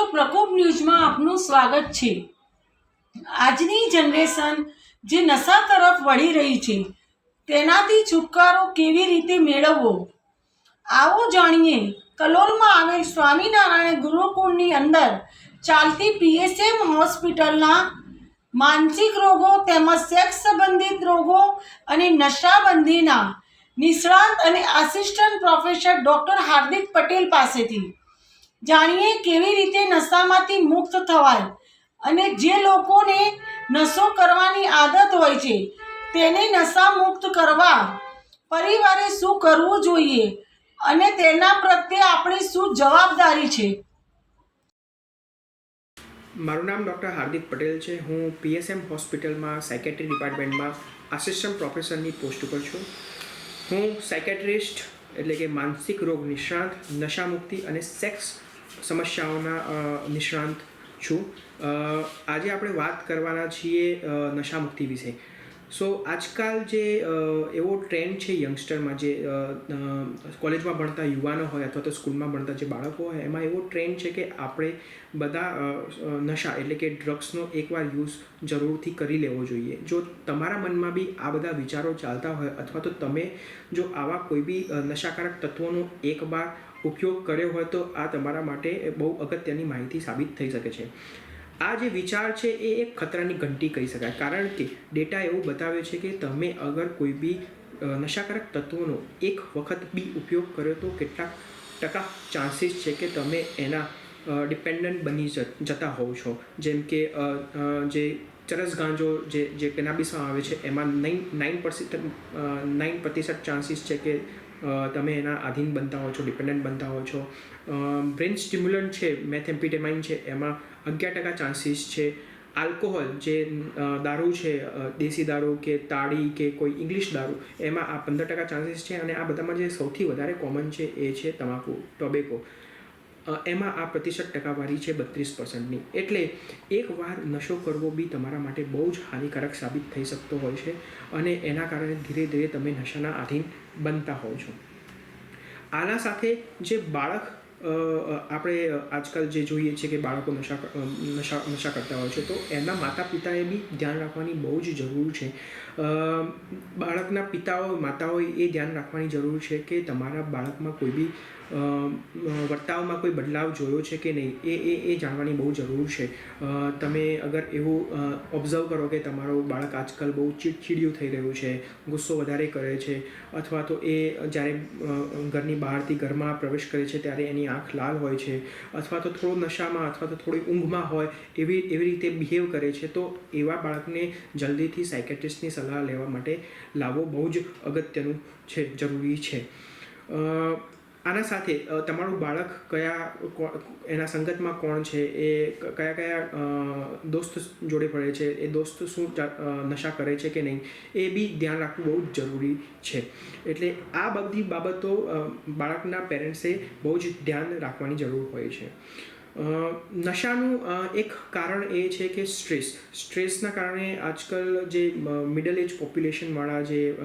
ન્યૂઝમાં આપનું સ્વાગત છે. આજની જનરેશન જે નશા તરફ વળી રહી છે, તેનાથી છુટકારો કેવી રીતે મેળવવો? આવો જાણીએ, કલોલમાં આવેલ સ્વામિનારાયણ ગુરુકુળની અંદર ચાલતી પીએસએમ હોસ્પિટલના માનસિક રોગો તેમજ સેક્સ સંબંધિત રોગો અને નશાબંધીના નિષ્ણાંત અને assistant professor doctor Hardik Patel પાસેથી જાણીએ કેવી રીતે નશામાંથી મુક્ત થવાય અને જે લોકોને નશો કરવાની આદત હોય છે, તેને નશા મુક્ત કરવા પરિવારે શું કરવું જોઈએ અને તેના પ્રત્યે આપણી શું જવાબદારી છે? મારું નામ ડૉક્ટર હાર્દિક પટેલ છે. હું પીએસએમ હોસ્પિટલમાં સાયકેટ્રી ડિપાર્ટમેન્ટમાં આસિસ્ટન્ટ પ્રોફેસરની પોસ્ટ ઉપર છું. હું સાયકેટ્રિસ્ટ એટલે કે માનસિક રોગ નિષ્ણાંત, નશામુક્તિ અને સેક્સ સમસ્યાઓના નિષ્ણાંત છું. આજે આપણે વાત કરવાના છીએ નશામુક્તિ વિશે. સો, આજકાલ જે એવો ટ્રેન્ડ છે યંગસ્ટરમાં જે કોલેજમાં ભણતા યુવાનો હોય અથવા તો સ્કૂલમાં ભણતા જે બાળકો હોય, એમાં એવો ટ્રેન્ડ છે કે આપણે બધા નશા એટલે કે ડ્રગ્સનો એકવાર યુઝ જરૂરથી કરી લેવો જોઈએ. જો તમારા મનમાં બી આ બધા વિચારો ચાલતા હોય અથવા તો તમે જો આવા કોઈ બી નશાકારક તત્વોનો એકવાર ઉપયોગ કર્યો હોય તો આ તમારા માટે બહુ અગત્યની માહિતી સાબિત થઈ શકે છે. આ જે વિચાર છે એ એક ખતરાની ઘંટી કહી શકાય. કારણ કે ડેટા એવું બતાવે છે કે તમે અગર કોઈ બી નશાકારક તત્વોનો એક વખત બી ઉપયોગ કર્યો તો કેટલાક ટકા ચાન્સીસ છે કે તમે એના ડિપેન્ડન્ટ બની જતા હોવ છો. જેમ કે જે ચરસ ગાંજો જે જે કેનાબિસમાં આવે છે, એમાં નાઇન નાઇન પર્સન્ટ નાઇન પ્રતિશત ચાન્સીસ છે કે તમે એના આધીન બનતા હો છો ડિપેન્ડન્ટ બનતા હો છો. બ્રેન સ્ટિમ્યુલન્ટ છે મેથેમ્પિટેમાઇન છે, એમાં અગિયાર ટકા ચાન્સીસ છે. આલ્કોહોલ જે દારૂ છે દેશી દારૂ કે તાળી કે કોઈ ઇંગ્લિશ દારૂ, એમાં આ પંદર ટકા ચાન્સીસ છે અને આ બધામાં જે સૌથી વધારે કોમન છે એ છે તમાકુ ટોબેકો એમાં આ પ્રતિશત ટકાવારી છે બત્રીસ પર્સન્ટની એટલે એકવાર નશો કરવો બી તમારા માટે બહુ જ હાનિકારક સાબિત થઈ શકતો હોય છે અને એના કારણે ધીરે ધીરે તમે નશાના આધીન બનતા હોવ છો. આના સાથે જે બાળક આપણે આજકાલ જે જોઈએ છે કે બાળકો નશા નશા નશા કરતા હોય છે, તો એના માતા પિતાએ બી ધ્યાન રાખવાની બહુ જ જરૂર છે. બાળકના પિતાઓ, માતાઓએ એ ધ્યાન રાખવાની જરૂર છે કે તમારા બાળકમાં કોઈ બી વર્તાવમાં કોઈ બદલાવ જોયો છે કે નહીં, એ એ એ જાણવાની બહુ જરૂર છે. તમે અગર એવું ઓબ્ઝર્વ કરો કે તમારું બાળક આજકાલ બહુ ચીડચીડિયું થઈ રહ્યું છે, ગુસ્સો વધારે કરે છે, અથવા તો એ જ્યારે ઘરની બહારથી ઘરમાં પ્રવેશ કરે છે, ત્યારે એની આંખ લાલ હોય છે, અથવા તો થોડો નશામાં, અથવા તો થોડી ઊંઘમાં હોય, એવી એવી રીતે બિહેવ કરે છે, તો એવા બાળકને જલ્દીથી સાયકેટ્રિસ્ટની સલાહ લેવા માટે લાવવો બહુ જ અગત્યનું છે, જરૂરી છે. આના સાથે તમારું બાળક કયા એના સંગતમાં કોણ છે? એ કયા કયા દોસ્ત જોડે પડે છે? એ દોસ્ત શું નશા કરે છે કે નહીં? એ બી ધ્યાન રાખવું બહુ જ જરૂરી છે. એટલે આ બધી બાબતો બાળકના પેરેન્ટ્સે બહુ જ ધ્યાન રાખવાની જરૂર હોય છે. નશાનું એક કારણ એ છે કે સ્ટ્રેસ. સ્ટ્રેસના કારણે આજકાલ જે મિડલ એજ પોપ્યુલેશનવાળા જે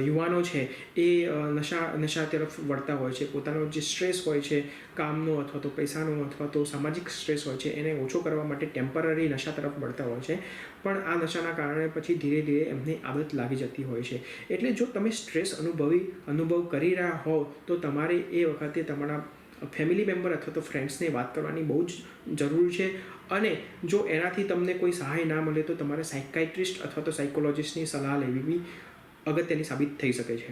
યુવાનો છે, એ નશા નશા તરફ વળતા હોય છે. પોતાનો જે સ્ટ્રેસ હોય છે, કામનો અથવા તો પૈસાનો અથવા તો સામાજિક સ્ટ્રેસ હોય છે, એને ઓછો કરવા માટે ટેમ્પરરી નશા તરફ વળતા હોય છે. પણ આ નશાના કારણે પછી ધીરે ધીરે એમની આદત લાગી જતી હોય છે. એટલે જો તમે સ્ટ્રેસ અનુભવી, અનુભવ કરી રહ્યા હોવ, તો તમારે એ વખતે તમારા ફેમિલી મેમ્બર અથવા તો ફ્રેન્ડ્સને વાત કરવાની બહુ જ જરૂર છે. અને જો એનાથી તમને કોઈ સહાય ના મળે તો તમારે સાયકાઇટ્રિસ્ટ અથવા તો સાયકોલોજિસ્ટની સલાહ લેવી બી અગત્યની સાબિત થઈ શકે છે.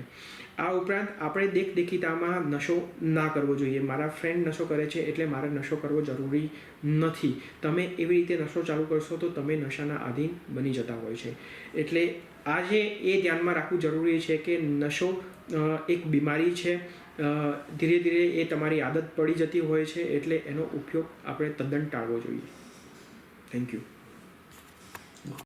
આ ઉપરાંત આપણે દેખદેખીતામાં નશો ના કરવો જોઈએ. મારા ફ્રેન્ડ નશો કરે છે એટલે મારે નશો કરવો જરૂરી નથી. તમે એવી રીતે નશો ચાલુ કરશો તો તમે નશાના આધીન બની જતા હોય છે. એટલે આજે એ ધ્યાનમાં રાખવું જરૂરી છે કે નશો એક બીમારી છે. ધીરે ધીરે એ તમારી આદત પડી જતી હોય છે એટલે એનો ઉપયોગ આપણે તદ્દન ટાળવો જોઈએ. Thank you